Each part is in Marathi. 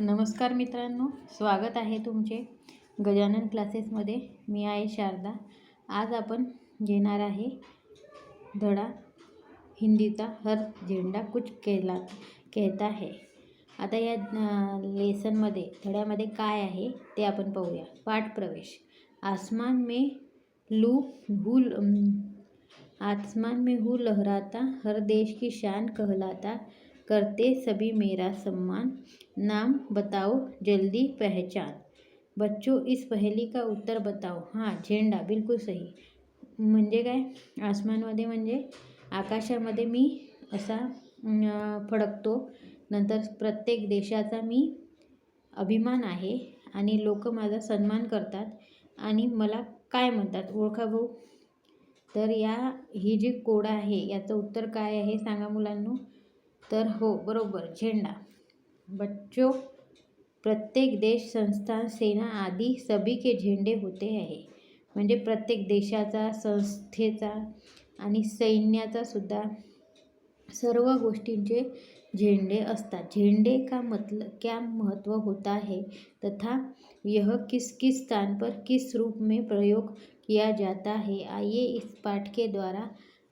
नमस्कार मित्रांनो स्वागत आहे तुमचे गजानन क्लासेसमध्ये. मी आहे शारदा. आज आपण घेणार आहे धडा. हिंदीचा हर झेंडा कुछ केला कहता है. आता या लेसनमध्ये धड्यामध्ये काय आहे ते आपण पाहूया. पाठ प्रवेश आसमान में लू हू आसमान में हू लहराता हर देश की शान कहलाता करते सभी मेरा सम्मान। नाम बताओ जल्दी पहचान। बच्चों इस पहेली का उत्तर बताओ। हां झेंडा बिलकुल सही। म्हणजे काय? आसमानमध्ये म्हणजे? आकाशामध्ये मी असा फडकतो. नंतर प्रत्येक देशाचा मी अभिमान आहे आणि लोक माझा सन्मान करतात आणि मला काय म्हणतात? ओळखा भाऊ. तर या ही जी कोड आहे याचं उत्तर काय आहे? सांगा मुलांनो. तर हो बरोबर झेंडा. बच्चों प्रत्येक देश संस्थान सेना आदी सभी के झेंडे होते आहे. म्हणजे प्रत्येक देशाचा संस्थेचा आणि सैन्याचा सुद्धा सर्व गोष्टींचे झेंडे असतात. झेंडे का मतलब क्या महत्त्व होता है? तथा यह किस किस स्थान पर किस रूप में प्रयोग किया जाता है? आइए इस पाठ के द्वारा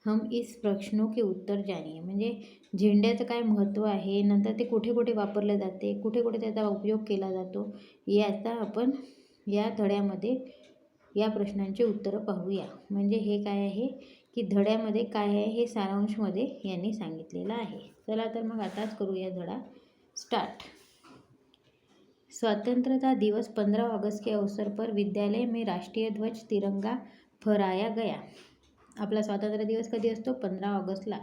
हम इस प्रश्नों के उत्तर जाणीये म्हणजे झेंड्याचं काय महत्त्व आहे? नंतर ते कुठे कुठे वापरलं जाते? कुठे कुठे त्याचा उपयोग केला जातो? याचा आपण या धड्यामध्ये या प्रश्नांचे उत्तरं पाहूया. म्हणजे हे काय आहे? की धड्यामध्ये काय आहे? हे सारांशमध्ये यांनी सांगितलेलं आहे. चला तर मग आताच करूया धडा. स्टार्ट. स्वतंत्रता दिवस 15 अगस्त के अवसर पर विद्यालय में राष्ट्रीय ध्वज तिरंगा फहराया गया. आपला स्वातंत्र्य दिवस कधी असतो? पंधरा ऑगस्टला.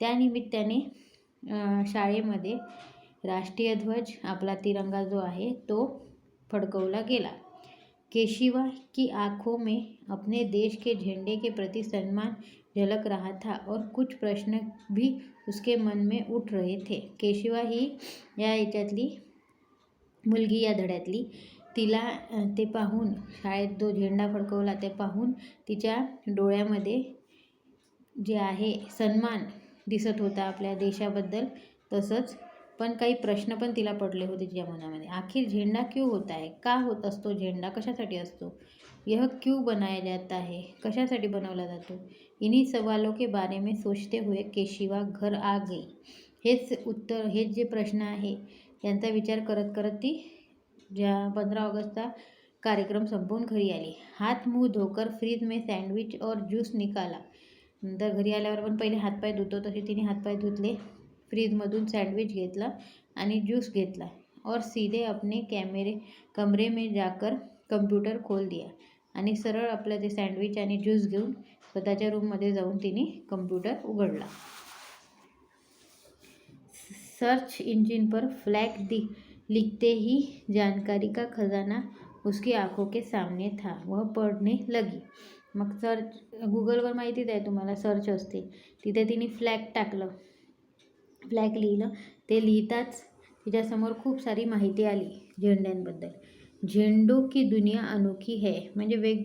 त्यानिमित्ताने शाळेमध्ये राष्ट्रीय ध्वज आपला तिरंगा जो आहे तो फडकवला गेला. केशिवा की आंखों में अपने देश के झंडे के प्रति सम्मान झलक रहा था और कुछ प्रश्न भी उसके मन में उठ रहे थे. केशिवा ही या याच्यातली मुलगी या धड्यातली तिला ते पाहून शाळेत जो झेंडा फडकवला ते पाहून तिच्या डोळ्यामध्ये जे आहे सन्मान दिसत होता आपल्या देशाबद्दल तसंच पण काही प्रश्न पण तिला पडले होते तिच्या मनामध्ये. आखिर झेंडा क्यों होता है का होत असतो झेंडा? कशासाठी असतो? यह क्यों बनाया जाता है? कशासाठी बनवला जातो? इन्हीं सवालों के बारे में सोचते हुए केशिवा घर आ गई. हेच उत्तर हेच जे प्रश्न आहे यांचा विचार करत करत ती ज्या पंधरा ऑगस्टचा कार्यक्रम संपवून घरी आली. हात मुंह धोकर फ्रीज में सँडविच और ज्यूस निकाला. नंतर घरी आल्यावर पण पहिले हातपाय धुतो तसे तिने हातपाय धुतले. फ्रीजमधून सँडविच घेतला आणि ज्यूस घेतला. और सीधे अपने कॅमेरे कमरे में जाकर कम्प्युटर खोल दिया. आणि सरळ आपलं ते सँडविच आणि ज्यूस घेऊन स्वतःच्या रूममध्ये जाऊन तिने कम्प्युटर उघडला. सर्च इंजिन पर फ्लॅग दी लिखते ही जानकारी का खजाना उसकी आंखों के सामने था। वह पढ़ने लगी। मग सर्च गुगलवर माहितीच आहे तुम्हाला सर्च असते. तिथे तिने फ्लॅग टाकलं. फ्लॅग लिहिलं. ते लिहिताच तिच्यासमोर खूप सारी माहिती आली झेंड्यांबद्दल. झेंडो की दुनिया अनोखी है. म्हणजे वेग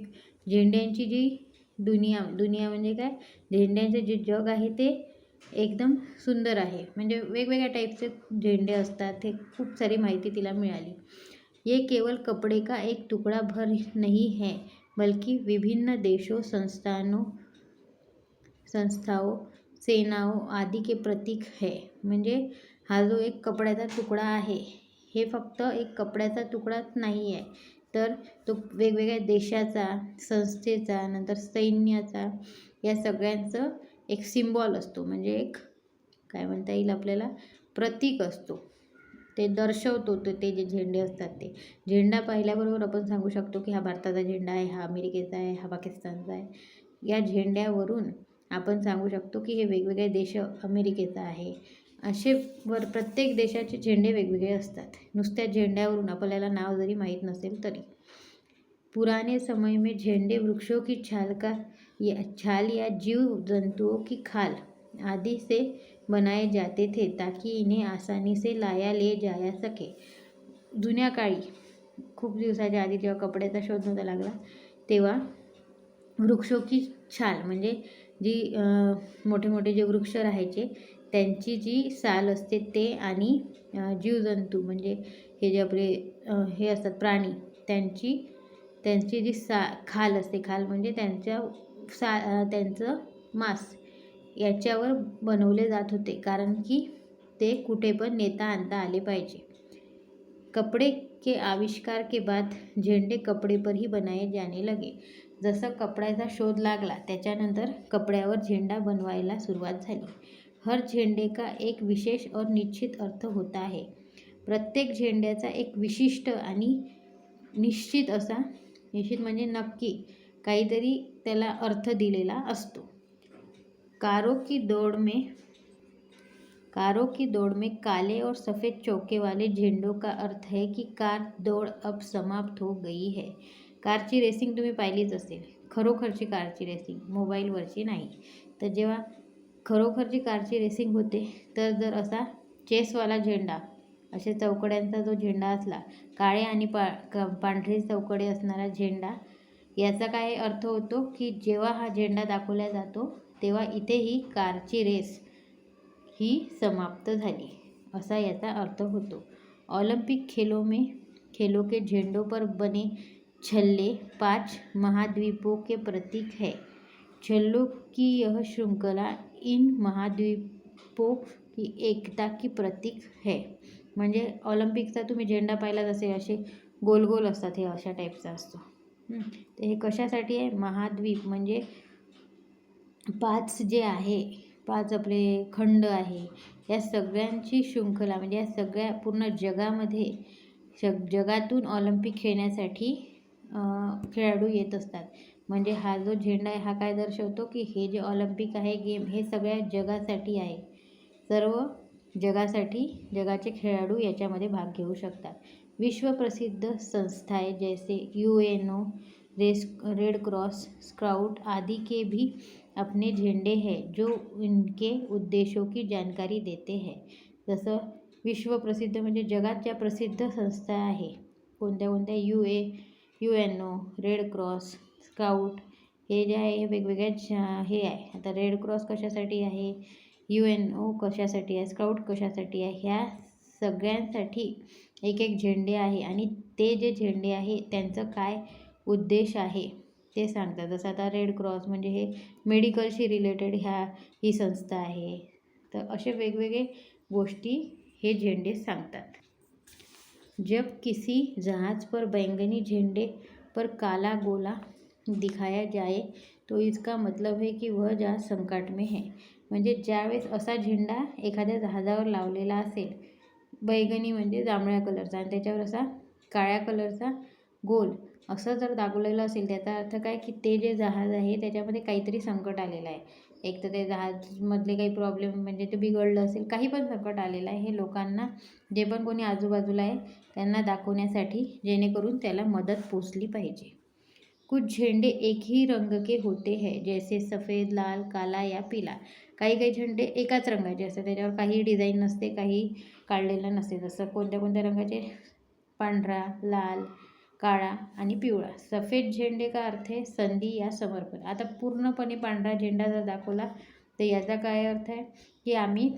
झेंड्यांची जी दुनिया दुनिया म्हणजे काय? झेंड्यांचे जे जग आहे ते एकदम सुंदर आहे. म्हणजे वेगवेगळ्या टाईपचे झेंडे असतात. हे खूप सारी माहिती तिला मिळाली. ये केवल कपड़े का एक टुकड़ा भर नहीं है बल्कि विभिन्न देशों संस्थानों संस्थाओं सेनाओं आदि के प्रतीक है. म्हणजे हा जो एक कपड्याचा तुकडा आहे हे फक्त एक कपड्याचा तुकडाच नाही आहे. तर तो वेगवेगळ्या देशाचा संस्थेचा नंतर सैन्याचा या सगळ्यांचं एक सिम्बॉल असतो म्हणजे एक काय म्हणता येईल आपल्याला प्रतीक असतो. ते दर्शवतो तर ते जे झेंडे असतात ते. झेंडा पाहिल्याबरोबर आपण सांगू शकतो की हा भारताचा झेंडा आहे हा अमेरिकेचा आहे हा पाकिस्तानचा आहे. या झेंड्यावरून आपण सांगू शकतो की हे वेगवेगळे देश अमेरिकेचा आहे. असे वर प्रत्येक देशाचे झेंडे वेगवेगळे असतात. नुसत्या झेंड्यावरून आपल्याला नाव जरी माहीत नसेल तरी. पुराने समय में झेंडे वृक्षों की छाल का या छाल या जीव जंतुओं की खाल आदि से बनाए जाते थे ताकि इन्हें आसानी से लाया ले जाया सके। जुन्या काळी खूप दिवसाच्या आधी जेव्हा कपड्याचा शोध नव्हता लागला तेव्हा वृक्षों की छाल म्हणजे जी मोठे मोठे जे वृक्ष राहायचे त्यांची जी साल असते ते आणि जीवजंतू म्हणजे हे जे आपले हे असतात प्राणी त्यांची त्यांची जी सा खाल असते खाल म्हणजे त्यांच्या सा त्यांचं मांस याच्यावर बनवले जात होते. कारण की ते कुठे पण नेता आणता आले पाहिजे. कपड़े के आविष्कार के बाद झेंडे कपडे पर ही जाने लगे. जसं कपड्याचा शोध लागला त्याच्यानंतर कपड्यावर झेंडा बनवायला सुरुवात झाली. हर झेंडे का एक विशेष और निश्चित अर्थ होता आहे. प्रत्येक झेंड्याचा एक विशिष्ट आणि निश्चित असा निश्चित म्हणजे नक्की काहीतरी त्याला अर्थ दिलेला असतो. कारों की दौड़ में, कारों की दौड़ में काले और सफ़ेद चौके वाले झेंडों का अर्थ है की कार दौड़ अब समाप्त हो गई है। कारची रेसिंग तुम्हें तुम्ही पाहिलीच असेल. खरोखरची कारची रेसिंग मोबाइल मोबाईलवरची नाही. तर जेव्हा खरोखरची कारची रेसिंग होते, तर जर असा चेसवाला झेंडा असे चौकड्यांचा जो झेंडा असला काळे आणि पा क पांढरे चौकडे असणारा झेंडा याचा काय अर्थ होतो की जेव्हा हा झेंडा दाखवला जातो तेव्हा इथे ही कारची रेस ही समाप्त झाली असा याचा अर्थ होतो. ऑलिम्पिक खेलों में खेलों के झेंडों पर बने छल्ले पाच महाद्वीपों के प्रतीक है। छल्लों की यह श्रृंखला इन महाद्वीपों की एकता की प्रतीक है। म्हणजे ऑलिम्पिकचा तुम्ही झेंडा पाहिला जसे असे गोल गोल असतात हे अशा टाईपचा असतो. तर हे कशासाठी आहे? महाद्वीप म्हणजे पाच जे आहे पाच आपले खंड आहे या सगळ्यांची शृंखला म्हणजे या सगळ्या पूर्ण जगामध्ये जग जगातून ऑलिम्पिक खेळण्यासाठी खेळाडू येत असतात. म्हणजे हा जो झेंडा आहे हा काय दर्शवतो की हे जे ऑलिम्पिक आहे गेम हे सगळ्या जगासाठी आहे. सर्व जगासाठी जगाचे खेळाडू याच्यामध्ये भाग घेऊ शकतात. विश्वप्रसिद्ध संस्था आहे जैसे यू एन ओ रेस रेड क्रॉस स्काउट आदि के भी अपने झेंडे हैं जो इनके उद्देशों की जानकारी देते हैं. जसं विश्वप्रसिद्ध म्हणजे जगात ज्या प्रसिद्ध संस्था आहे. कोणत्या कोणत्या? U A U N O red cross scout हे जे आहे हे वेगवेगळ्या हे आहे. आता रेड क्रॉस कशासाठी आहे? यू एन ओ कशासाठी आहे स्काउट कशासाठी आहे ह्या सगळ्यांसाठी एक एक झेंडे आहे. आणि ते जे झेंडे आहे त्यांचं काय उद्देश आहे ते सांगतात. जसं आता रेड क्रॉस म्हणजे हे मेडिकलशी रिलेटेड ह्या ही संस्था आहे. तर असे वेगवेगळे गोष्टी हे झेंडे सांगतात. जब किसी जहाज पर बैंगनी झेंडे पर काला गोला दिखाया जाए तो इसका मतलब है की वह जहाज संकट में है। म्हणजे ज्यावेळेस असा झेंडा एखाद्या जहाजावर लावलेला असेल बैगनी म्हणजे जांभळ्या कलरचा आणि त्याच्यावर असा काळ्या कलरचा गोल असं जर दाखवलेलं असेल त्याचा अर्थ काय की ते जे जहाज आहे त्याच्यामध्ये काहीतरी संकट आलेलं आहे. एक तर ते जहाजमधले काही प्रॉब्लेम म्हणजे ते बिघडलं असेल काही पण संकट आलेलं आहे. हे लोकांना जे पण कोणी आजूबाजूला आहे त्यांना दाखवण्यासाठी जेणेकरून त्याला मदत पोचली पाहिजे. कुछ झेंडे एक ही रंग के होते हैं जैसे सफ़ेद लाल काला या पीला। काही काही झेंडे एकाच रंगाचे असतात त्याच्यावर काही डिझाईन नसते काही काढलेलं नसते. जसं कोणत्या कोणत्या रंगाचे? पांढरा लाल काळा आणि पिवळा. सफेद झेंडे का अर्थ आहे? संधी या समर्पण. आता पूर्णपणे पांढरा झेंडा जर दाखवला तर याचा काय अर्थ आहे? की आम्ही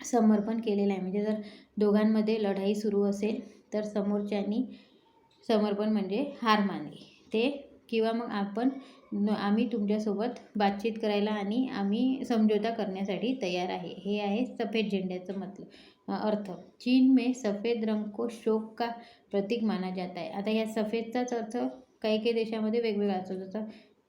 समर्पण केलेलं आहे. म्हणजे जर दोघांमध्ये लढाई सुरू असेल तर समोरच्यांनी समर्पण म्हणजे हार मानली. ते किंवा मग आपण आम्ही तुमच्यासोबत बातचीत करायला आणि आम्ही समझोता करण्यासाठी तयार आहे. हे आहे सफेद झेंड्याचं मतलब अर्थ. चीन में सफ़ेद रंग को शोक का प्रतीक माना जाता है आता या सफेदचाच अर्थ काही काही देशामध्ये वेगवेगळा असतो. जसं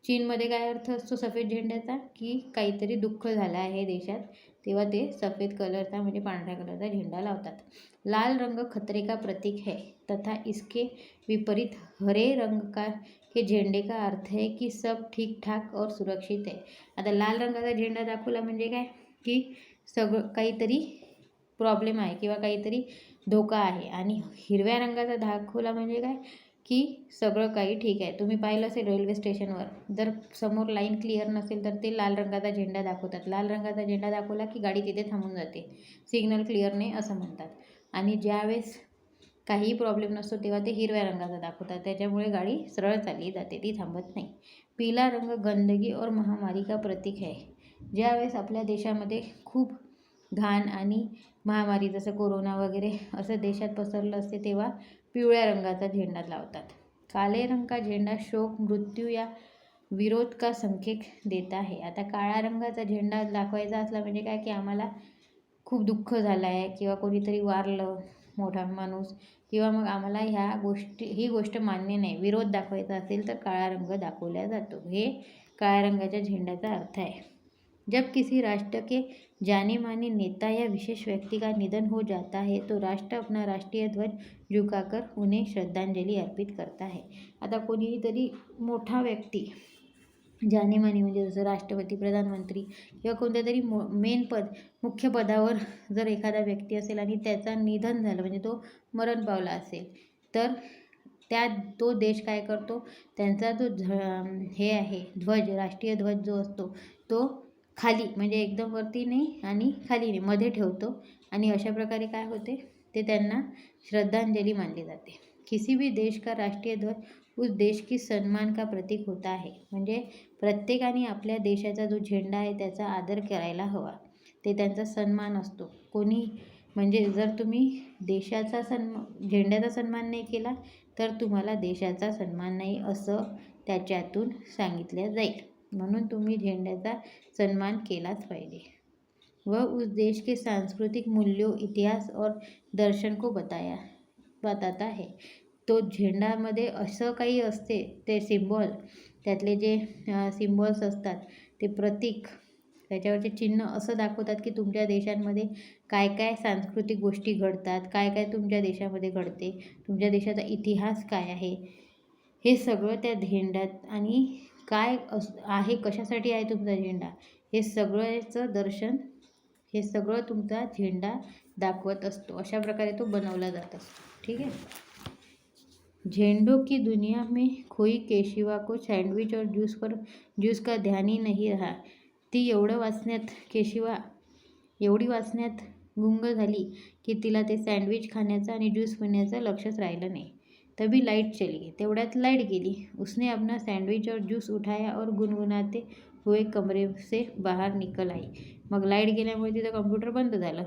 चीनमध्ये काय अर्थ असतो सफेद झेंड्याचा? की काहीतरी दुःख झालं आहे देशात तेव्हा ते सफ़ेद कलरचा म्हणजे पांढऱ्या कलरचा झेंडा लावतात. लाल रंग खतरे का प्रतीक है? तथा इसके विपरीत हरे रंग का के झेंडे का अर्थ है की सब ठीक ठाक और सुरक्षित है। आता लाल रंगाचा झेंडा दाखवला म्हणजे काय? की सगळं काहीतरी प्रॉब्लेम आहे किंवा काहीतरी धोका आहे. आणि हिरव्या रंगाचा दाखवला म्हणजे काय? की सगळं काही ठीक आहे. तुम्ही पाहिलं असेल रेल्वे स्टेशनवर जर समोर लाईन क्लिअर नसेल तर ते लाल रंगाचा झेंडा दाखवतात. लाल रंगाचा झेंडा दाखवला की गाडी तिथे थांबून जाते. सिग्नल क्लिअर नाही असं म्हणतात. आणि ज्यावेळेस काहीही प्रॉब्लेम नसतो तेव्हा ते हिरव्या रंगाचा दाखवतात. त्याच्यामुळे गाडी सरळ चालली जाते ती थांबत नाही. पिला रंग गंदगी और महामारी का प्रतीक आहे. ज्यावेळेस आपल्या देशामध्ये खूप घाण आणि महामारी जसं कोरोना वगैरे असं देशात पसरलं असते तेव्हा पिवळ्या रंगाचा झेंडा लावतात. काले रंग का झेंडा शोक मृत्यू या विरोध का संकेत देत आहे. आता काळ्या रंगाचा झेंडा दाखवायचा असला म्हणजे काय की आम्हाला खूप दुःख झालं आहे किंवा कोणीतरी वारलं मोठा माणूस किंवा मग आम्हाला ह्या गोष्टी ही गोष्ट मान्य नाही. विरोध दाखवायचा असेल तर काळा रंग दाखवला जातो. हे काळ्या रंगाच्या झेंड्याचा अर्थ आहे. जब किसी राष्ट्र के जाने माने नेता या विशेष व्यक्ति का निधन हो जाता है तो राष्ट्र अपना राष्ट्रीय ध्वज झुकाकर उन्हें श्रद्धांजलि अर्पित करता है. आता कोणीही तरी मोठा व्यक्ती जानेमानी म्हणजे जसं राष्ट्रपती प्रधानमंत्री किंवा कोणत्या तरी मो मेन पद मुख्य पदावर जर एखादा व्यक्ती असेल आणि त्याचा निधन झालं म्हणजे तो मरण पावला असेल तर त्या तो देश काय करतो? त्यांचा जो झ हे आहे ध्वज राष्ट्रीय ध्वज जो असतो तो खाली म्हणजे एकदम वरती नाही आणि खाली नाही मध्ये ठेवतो आणि अशा प्रकारे काय होते? ते त्यांना श्रद्धांजली मानली जाते. किसी भी देश का राष्ट्रीय ध्वज उस देश की सन्मान का प्रतीक होता आहे. म्हणजे प्रत्येकाने आपल्या देशाचा जो झेंडा आहे त्याचा आदर करायला हवा. ते त्यांचा सन्मान असतो. कोणी म्हणजे जर तुम्ही देशाचा सन्मा झेंड्याचा सन्मान नाही केला तर तुम्हाला देशाचा सन्मान नाही असं त्याच्यातून सांगितलं जाईल. म्हणून तुम्ही झेंड्याचा सन्मान केलाच पाहिजे. वह उस देश के सांस्कृतिक मूल्यों इतिहास और दर्शन को बताया बताता है. तो झेंडामध्ये असं काही असते ते सिम्बॉल त्यातले जे सिम्बॉल्स असतात ते प्रतीक त्याच्यावरचे चिन्ह असं दाखवतात की तुमच्या देशांमध्ये काय काय सांस्कृतिक गोष्टी घडतात काय काय तुमच्या देशामध्ये घडते तुमच्या देशाचा इतिहास काय आहे हे सगळं त्या झेंड्यात आणि काय अस आहे कशासाठी आहे तुमचा झेंडा हे सगळ्याचं दर्शन हे सगळं तुमचा झेंडा दाखवत असतो. अशा प्रकारे तो बनवला जात असतो. ठीक आहे? झेंडों की दुनिया में खोई केशिवा को सँडविच और ज्यूस पर ज्यूस का ध्यान ही नहीं रहा। ती एवढं वाचण्यात केशिवा एवढी वाचण्यात गुंग झाली की तिला ते सँडविच खाण्याचं आणि ज्यूस पिण्याचं लक्षच राहिलं नाही. तभी लाइट चली. गई तेवढ्यात लाइट गेली. उसने अपना सैंडविच और जूस उठाया और गुनगुनाते हुए कमरे से बाहेर निकल आई. मग लाइट गेल्यामुळे तिथं कम्प्युटर बंद झालं.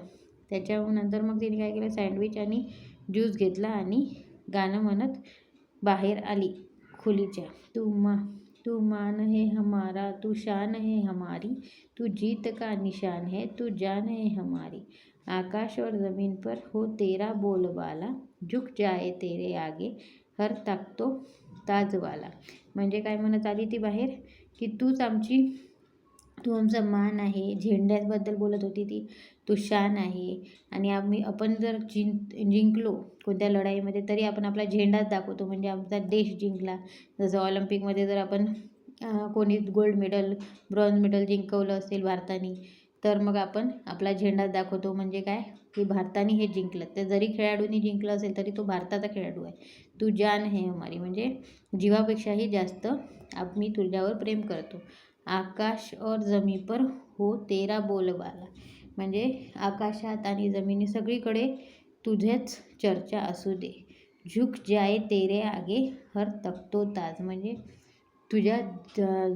त्याच्यानंतर मग तिने काय केलं? सँडविच आणि ज्यूस घेतला आणि गाणं म्हणत बाहेर आली खोलीच्या. तू मा तू मान है हमारा तू शान है हमारी तू जीत का निशान है तू जान है हमारी। आकाश और ज़मीन पर हो तेरा बोलबाला झुक जाए तेरे आगे हर ताकतो ताजवाला. म्हणजे काय म्हणत आली ती बाहेर? की तूच आमची तू आमचा मान आहे. झेंड्याबद्दल बोलत होती ती. तू शान आहे. आणि आम्ही आपण जर जिंक जिंकलो कोणत्या लढाईमध्ये तरी आपण आपला झेंडाच दाखवतो. म्हणजे आमचा देश जिंकला. जसं ऑलिम्पिकमध्ये जर आपण कोणी गोल्ड मेडल ब्रॉन्झ मेडल जिंकवलं असेल भारताने तर मग आपण आपला झेंडा दाखवतो. म्हणजे काय? की भारताने हे जिंकलं. तर जरी खेळाडूंनी जिंकलं असेल तरी तो भारताचा खेळाडू आहे. तू जान है हमारी. म्हणजे जीवापेक्षाही जास्त आम्ही तुझ्यावर प्रेम करतो. आकाश और जमी पर हो तेरा बोलबाला. म्हणजे आकाशात आणि जमिनी सगळीकडे तुझेच चर्चा असू दे. झुक जाय तेरे आगे हर तकतो ताज. म्हणजे तुझ्या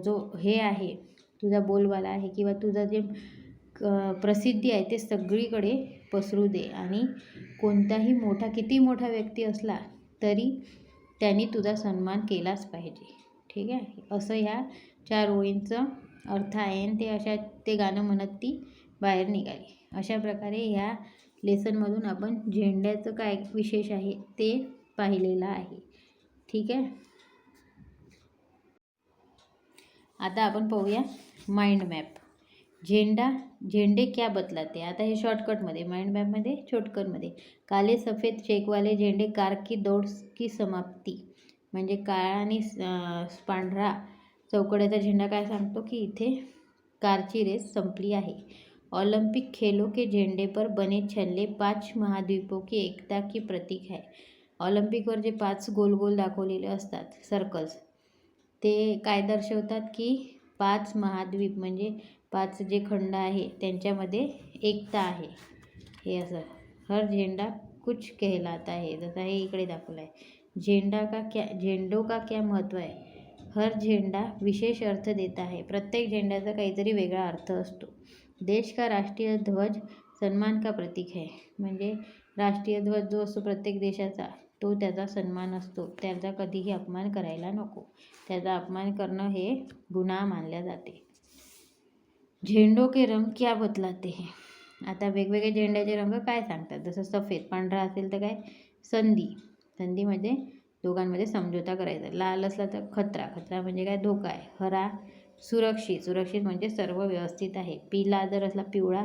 जो हे आहे तुझा बोलबाला आहे किंवा तुझा जे प्रसिद्धी आहे ते सगळीकडे पसरू दे. आणि कोणताही मोठा किती मोठा व्यक्ती असला तरी त्यांनी तुझा सन्मान केलाच पाहिजे. ठीक आहे? असं ह्या चार ओळींचं अर्थ आहे. आणि ते अशा ते गाणं म्हणत ती बाहेर निघाली. अशा प्रकारे ह्या लेसनमधून आपण झेंड्याचं काय विशेष आहे ते पाहिलेलं आहे. ठीक आहे? आता आपण पाहूया माइंड मॅप झेंडा झेंडे क्या बदलाते आता हे शॉर्टकटमध्ये माइंड मॅपमध्ये शॉर्टकटमध्ये काले सफेद चेकवाले झेंडे कार की दौड की समाप्ती. म्हणजे काळा आणि पांढरा चौकड्याचा झेंडा काय सांगतो की इथे कारची रेस संपली आहे. ओलंपिक खेलों के झंडे पर बने छल्ले पाच महाद्वीपों की एकता की प्रतीक आहे ऑलिम्पिकवर जे पाच गोल गोल दाखवलेले असतात सर्कल्स ते काय दर्शवतात की पाच महाद्वीप म्हणजे पाच जे खंड आहे त्यांच्यामध्ये एकता आहे. हे असं हर झेंडा कुछ कहलाता है. जसं हे इकडे दाखवलं आहे झेंडा का क्या झेंडो का क्या महत्त्व आहे? हर झेंडा विशेष अर्थ देत आहे प्रत्येक झेंड्याचा काहीतरी वेगळा अर्थ असतो. देश का राष्ट्रीय ध्वज सन्मान का प्रतीक है. म्हणजे राष्ट्रीय ध्वज जो असतो प्रत्येक देशाचा तो त्याचा सन्मान असतो. त्याचा कधीही अपमान करायला नको. त्याचा अपमान करणं हे गुन्हा मानल्या जाते. झेंडो के रंग क्या बदलाते है? आता वेगवेगळे झेंड्याचे रंग काय सांगतात? जसं सफेद पांढरा असेल तर काय? संधी. संधी म्हणजे दोघांमध्ये समझोता करायचा. लाल असला तर खतरा. खतरा म्हणजे काय? धोका आहे. हरा सुरक्षित सुरक्षित म्हणजे सर्व व्यवस्थित आहे. पिला जर असला पिवळा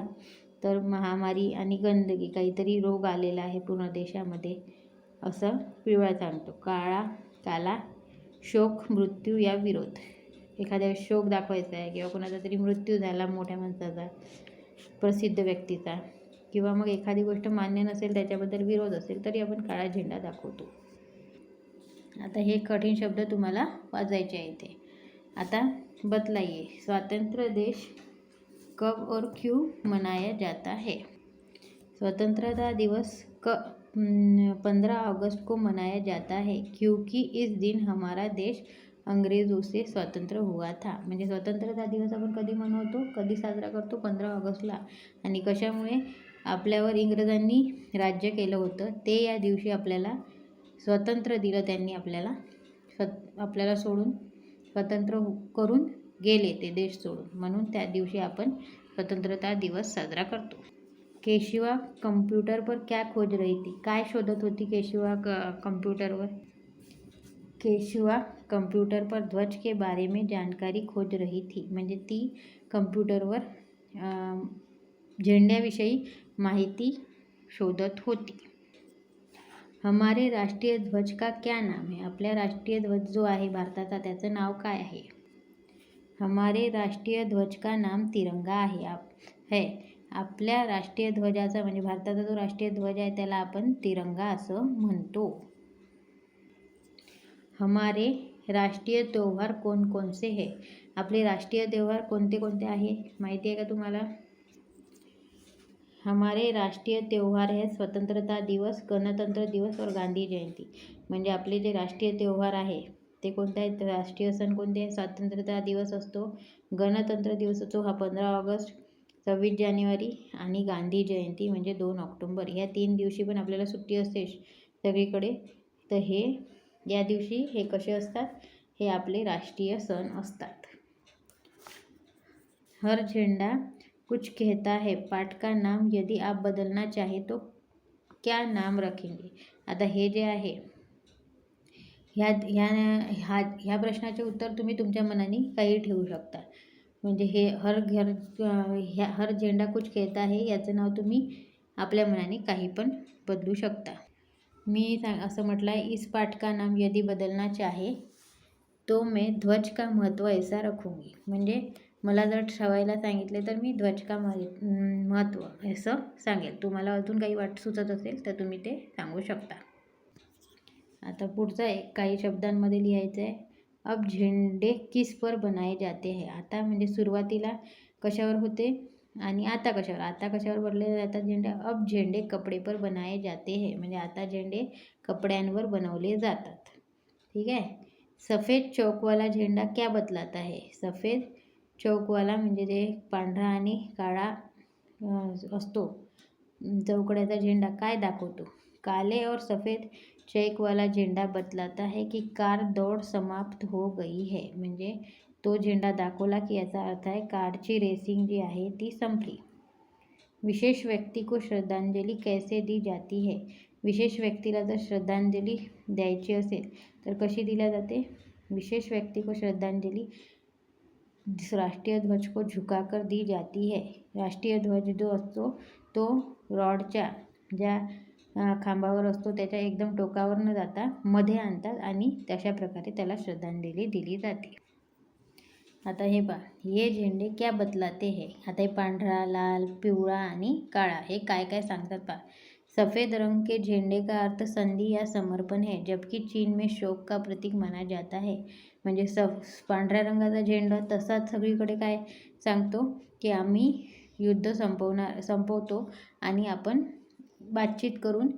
तर महामारी आणि गंदगी काहीतरी रोग आलेला आहे पूर्ण देशामध्ये असं पिवळा सांगतो. काळा काला शोक मृत्यू या विरोध. एखाद्या शोक दाखवायचा आहे किंवा कोणाचा तरी मृत्यू झाला मोठ्या माणसाचा प्रसिद्ध व्यक्तीचा किंवा मग एखादी गोष्ट मान्य नसेल त्याच्याबद्दल विरोध असेल तरी आपण काळा झेंडा दाखवतो. आता हे कठीण शब्द तुम्हाला वाचायचे आहे इथे. आता बतलाइए स्वतंत्र देश कब और क्यों मनाया जाता है? स्वतंत्रता दिवस क पंद्रह अगस्त को मनाया जाता है क्योंकि इस दिन हमारा देश अंग्रेजों से स्वतंत्र हुआ था. म्हणजे स्वतंत्रता दिवस आपण कधी मनवतो? कधी साजरा करतो? पंधरा ऑगस्टला. आणि कशामुळे आपल्यावर इंग्रजांनी राज्य केलं होतं? ते या दिवशी आपल्याला स्वतंत्र दिलं त्यांनी आपल्याला स्व आपल्याला सोडून स्वतंत्र हो- करून गेले ते देश सोडून. म्हणून त्या दिवशी आपण स्वतंत्रता दिवस साजरा करतो. केशिवा कम्प्युटर पर क्या खोज रही थी काय शोधत होती केशिवा क कम्प्युटरवर केशिवा कम्प्युटर पर ध्वज के बारे में जानकारी खोज रही थी म्हणजे ती कम्प्युटरवर झेंड्याविषयी माहिती शोधत होती. हमारे राष्ट्रीय ध्वज का क्या नाम है? आपल्या राष्ट्रीय ध्वज जो आहे भारताचा त्याचं नाव काय आहे? हमारे राष्ट्रीय ध्वज का नाम तिरंगा आहे. आप है आपल्या राष्ट्रीय ध्वजाचा म्हणजे भारताचा जो राष्ट्रीय ध्वज आहे त्याला आपण तिरंगा असं म्हणतो. हमारे राष्ट्रीय त्योहार कोण कोणसे है? आपले राष्ट्रीय त्योहार कोणते कोणते आहे? माहिती आहे का तुम्हाला? हमारे राष्ट्रीय त्योहार हे स्वतंत्रता दिवस गणतंत्र दिवस और गांधी जयंती. म्हणजे आपले जे राष्ट्रीय त्योहार आहे ते कोणते आहेत? राष्ट्रीय सण कोणते आहे स्वातंत्र्यता दिवस असतो गणतंत्र दिवस असतो हा पंधरा ऑगस्ट सव्वीस जानेवारी आणि गांधी जयंती म्हणजे दोन ऑक्टोंबर. या तीन दिवशी पण आपल्याला सुट्टी असते सगळीकडे. तर हे या दिवशी हे कसे असतात? हे आपले राष्ट्रीय सण असतात. हर झेंडा कुछ कहता है पाठ का नाम यदि आप बदलना चाहे तो क्या नाम रखेंगे? आता हे जे आहे. ह्या ह्या ह्या ह्या प्रश्नाचे उत्तर तुम्ही तुमच्या मनाने काही ठेवू शकता. म्हणजे हे हर घर ह्या हर झेंडा कुछ कहता आहे याचं नाव तुम्ही आपल्या मनाने काही पण बदलू शकता. मी सांग असं म्हटलं आहे इस पाठ का नाम यदि बदलना चाहे तो मैं ध्वज का महत्त्व ऐसा रखूंगी. म्हणजे मला जर ठरवायला सांगितले तर मी ध्वज का महत्त्व असं सांगेल. तुम्हाला अजून काही वाट सुचत असेल तर तुम्ही ते सांगू शकता. आता पुढचं एक काही शब्दांमध्ये लिहायचं आहे. अब झेंडे किस पर बनाए जाते है? आता म्हणजे सुरुवातीला कशावर होते? आणि आता कशावर? आता कशावर बनले जातात झेंडे? अब झेंडे कपडे पर बनाए जाते है. म्हणजे आता झेंडे कपड्यांवर बनवले जातात. ठीक आहे? सफेद चौकवाला झेंडा क्या बतलाता है? सफेद चौकवाला म्हणजे ते पांढरा आणि काळा असतो. चौकड्याचा झेंडा काय दाखवतो? काले और सफेद चेक वाला झेंडा बतलाता है की कार दौड समाप्त हो गई है. म्हणजे तो झेंडा दाखवला की याचा अर्थ आहे कारची रेसिंग जी आहे ती संपली. विशेष व्यक्ती को श्रद्धांजली कैसे दी जाती है? विशेष व्यक्तीला जर श्रद्धांजली द्यायची असेल तर कशी दिल्या जाते? विशेष व्यक्ती को श्रद्धांजली राष्ट्रीय ध्वज को झुकाकर दी जाती है। राष्ट्रीय ध्वज जो असतो तो रॉडच्या ज्या खांबावर असतो त्याच्या एकदम टोकावर न जाता मध्ये आणतात आणि तशा प्रकारे त्याला श्रद्धांजली दिली जाते. आता हे पहा हे झेंडे क्या बदलाते हे? आता हे पांढरा लाल पिवळा आणि काळा हे काय काय सांगतात पहा. सफ़ेद रंग के झेंडे का अर्थ संधि या समर्पण है जबकि चीन में शोक का प्रतीक माना जाता है। म्हणजे स पांढऱ्या रंगाचा झेंडा तसाच सगळीकडे काय सांगतो की आम्ही युद्ध संपवणार संपवतो आणि आपण बातचीत करून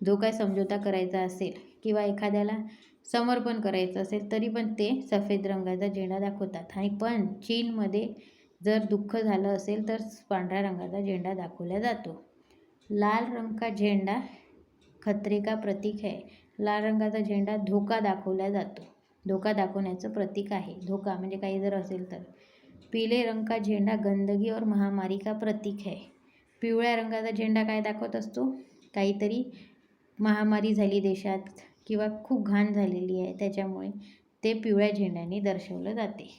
जो काय समझोता करायचा असेल किंवा एखाद्याला समर्पण करायचं असेल तरी पण ते सफेद रंगाचा झेंडा दाखवतात. आणि पण चीनमध्ये जर दुःख झालं असेल तर पांढऱ्या रंगाचा झेंडा दाखवला जातो. लाल रंग का झेंडा खतरे का प्रतीक है लाल रंगाचा झेंडा धोका दाखवला जातो. धोका दाखवण्याचं प्रतीक आहे. धोका म्हणजे काही जर असेल तर. पिले रंग का झेंडा गंदगी और महामारी का प्रतीक है पिवळ्या रंगाचा झेंडा काय दाखवत असतो? काहीतरी महामारी झाली देशात किंवा खूप घाण झालेली आहे. त्याच्यामुळे ते पिवळ्या झेंड्याने दर्शवलं जाते.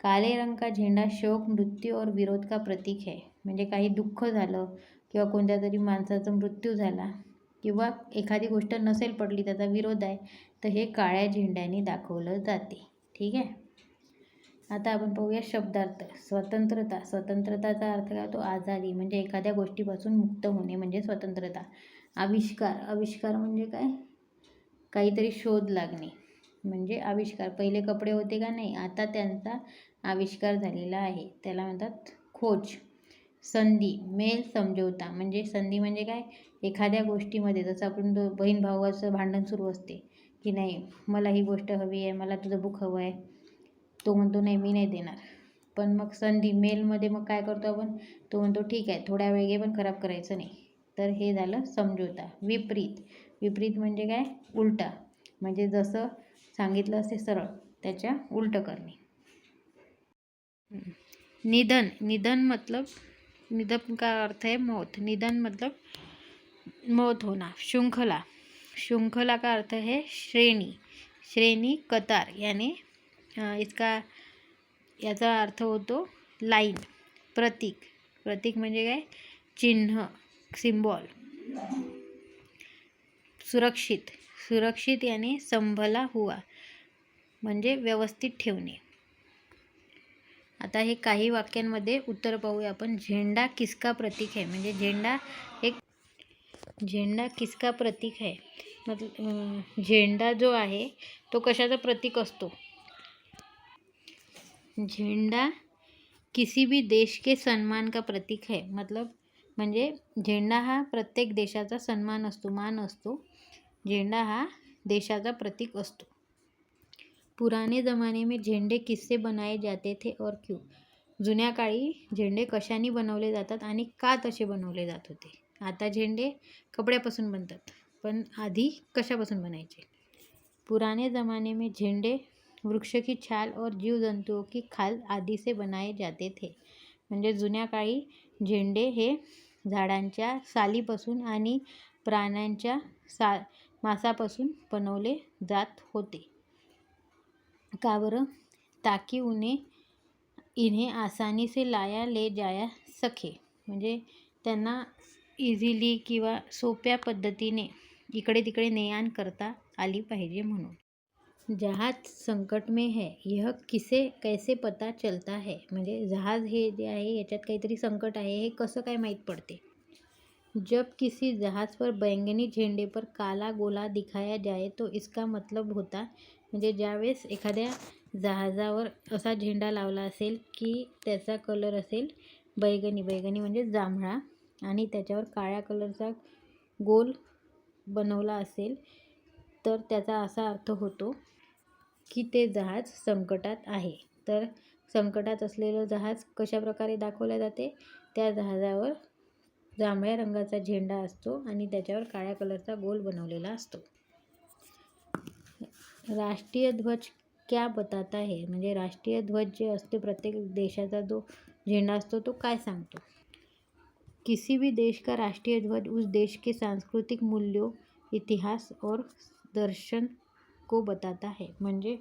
काले रंग का झेंडा शोक मृत्यू और विरोध का प्रतीक है म्हणजे काही दुःख झालं किंवा कोणत्या तरी माणसाचा मृत्यू झाला किंवा एखादी गोष्ट नसेल पडली त्याचा विरोध आहे तर हे काळ्या झेंड्याने दाखवलं जाते. ठीक आहे? आता आपण पाहूया शब्दार्थ. स्वतंत्रता. स्वतंत्रताचा अर्थ काय? होतो आजादी म्हणजे एखाद्या गोष्टीपासून मुक्त होणे म्हणजे स्वतंत्रता. आविष्कार. आविष्कार म्हणजे काय? काहीतरी शोध लागणे म्हणजे आविष्कार. पहिले कपडे होते का? नाही. आता त्यांचा आविष्कार झालेला आहे. त्याला म्हणतात खोज. संधी मेल समजवता म्हणजे संधी म्हणजे काय? एखाद्या गोष्टीमध्ये जसं आपण दो बहीण भावाचं भांडण सुरू असते की नाही मला ही गोष्ट हवी आहे मला तुझं बुक हवं आहे. तो म्हणतो नाही मी नाही देणार. पण मग संधी मेलमध्ये मग काय करतो आपण? तो म्हणतो ठीक आहे थोड्या वेळे पण खराब करायचं नाही. तर हे झालं समजोता विपरीत. विपरीत म्हणजे काय? उलटा. म्हणजे जसं सांगितलं असे सरळ त्याच्या उलटं करणे. निधन. निधन मतलब निधन का अर्थ है मौत? निधन मतलब मौत होना श्रृंखला। श्रृंखला का अर्थ है श्रेणी। श्रेणी कतार याने इसका याचा अर्थ होतो लाईन प्रतीक। प्रतीक म्हणजे काय? चिन्ह सिम्बॉल सुरक्षित। सुरक्षित याने संभला हुआ म्हणजे व्यवस्थित ठेवणे। आता हे काही वाक्यांमध्ये उत्तर पाहूया आपण. झेंडा किसका प्रतीक आहे? म्हणजे झेंडा एक झेंडा किसका प्रतीक आहे? मतलब झेंडा जो आहे तो कशाचा प्रतीक असतो? झेंडा किसी भी देश के सन्मान का प्रतीक है. मतलब म्हणजे झेंडा हा प्रत्येक देशाचा सन्मान असतो मान असतो. झेंडा हा देशाचा प्रतीक असतो. पुराने ज़माने में झेंडे किससे बनाए जाते थे और क्यों? जुन्या काळी झेंडे कशाने बनवले जातात आणि का तसे बनवले जात होते? आता झेंडे कपड्यापासून बनतात पण आधी कशापासून बनायचे? पुराने ज़माने में झेंडे वृक्ष की छाल और जीव जंतुओं की खाल आदि से बनाए जाते थे. म्हणजे जुन्या काळी झेंडे हे झाडांच्या सालीपासून आणि प्राण्यांच्या सा मांसापासून बनवले जात होते. का बरं ताकि उन्हें इन्हें आसानी से लाया ले जाया सके. म्हणजे त्यांना इझिली किंवा सोप्या पद्धतीने इकडे तिकडे ने आण करता आली पाहिजे म्हणून. जहाज संकट में है यह किसे कैसे पता चलता है? म्हणजे जहाज हे जे आहे याच्यात काहीतरी संकट आहे हे कसं काय माहीत पडते? जब किसी जहाज पर बैंगनी झेंडे पर काला गोला दिखाया जाए तो इसका मतलब होता म्हणजे ज्यावेळेस एखाद्या जहाजावर असा झेंडा लावला असेल की त्याचा कलर असेल बैगनी बैगनी म्हणजे जांभळा आणि त्याच्यावर काळ्या कलरचा गोल बनवला असेल तर त्याचा असा अर्थ होतो की ते जहाज संकटात आहे. तर संकटात असलेलं जहाज कशाप्रकारे दाखवले जाते? त्या जहाजावर जांभळ्या रंगाचा झेंडा असतो आणि त्याच्यावर काळ्या कलरचा गोल बनवलेला असतो. राष्ट्रीय ध्वज क्या बताता है? म्हणजे राष्ट्रीय ध्वज जे असते प्रत्येक देशाचा जो झेंडा असतो तो काय सांगतो? किसी भी देश का राष्ट्रीय ध्वज उस देश के सांस्कृतिक मूल्यों इतिहास और दर्शन को बताता है. म्हणजे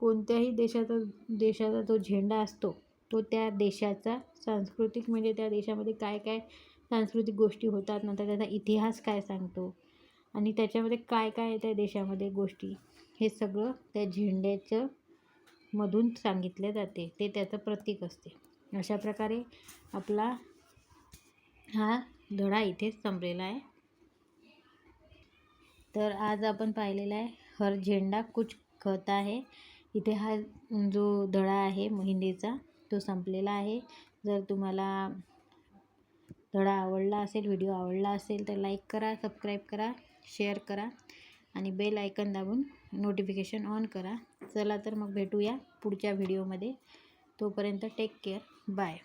कोणत्याही देशाचा देशाचा जो झेंडा असतो तो त्या देशाचा सांस्कृतिक म्हणजे त्या देशामध्ये काय काय सांस्कृतिक गोष्टी होतात नंतर त्याचा इतिहास काय सांगतो आणि त्याच्यामध्ये काय काय आहे त्या देशामध्ये गोष्टी? हे सगळं त्या झेंड्याचं मधून सांगितले जाते. ते त्याचं प्रतीक असते. अशा प्रकारे आपला हा धडा इथेच संपलेला आहे. तर आज आपण पाहिलेला आहे हर झेंडा कुछ कहता आहे इथे हा जो धडा आहे हिंदीचा तो संपलेला आहे. जर तुम्हाला धडा आवडला असेल व्हिडिओ आवडला असेल तर लाईक करा सबस्क्राईब करा शेअर करा आणि बेल आयकन दाबून नोटिफिकेशन ऑन करा. चला तर मग भेटूया पुढच्या व्हिडिओमध्ये. तोपर्यंत टेक केअर बाय